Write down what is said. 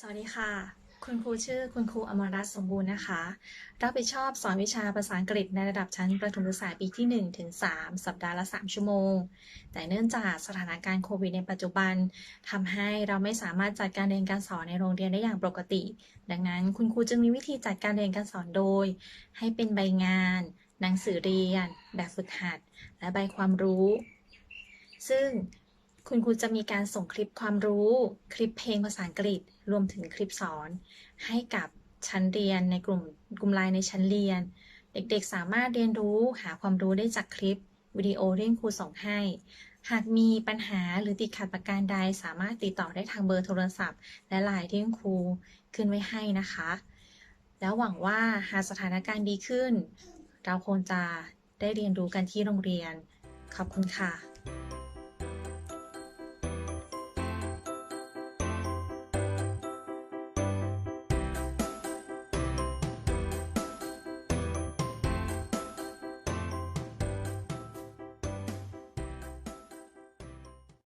สวัสดีค่ะ คุณครูชื่อคุณครูอมรรัตน์สมบูรณ์นะคะ รับผิดชอบสอนวิชาภาษาอังกฤษในระดับชั้นประถมศึกษาปีที่ 1 ถึง 3 สัปดาห์ละ 3 ชั่วโมง แต่เนื่องจากสถานการณ์โควิดในปัจจุบันทำให้เราไม่สามารถจัดการเรียนการสอนในโรงเรียนได้อย่างปกติ ดังนั้นคุณครูจึงมีวิธีจัดการเรียนการสอนโดย ให้เป็นใบงาน หนังสือเรียน แบบฝึกหัด และใบความรู้ ซึ่ง คุณครูจะมีการส่งคลิปความรู้ คลิปเพลงภาษาอังกฤษ รวมถึงคลิปสอน ให้กับชั้นเรียนในกลุ่มกลุ่มไลน์ในชั้นเรียน เด็กๆ สามารถเรียนรู้หาความรู้ได้จากคลิปวิดีโอที่คุณครูส่งให้ หากมีปัญหาหรือติดขัดประการใด สามารถติดต่อได้ทางเบอร์โทรศัพท์ และไลน์ที่คุณครูขึ้นไว้ให้นะคะ แล้วหวังว่าหากสถานการณ์ดีขึ้น เราคงจะได้เรียนรู้กันที่โรงเรียน ขอบคุณค่ะ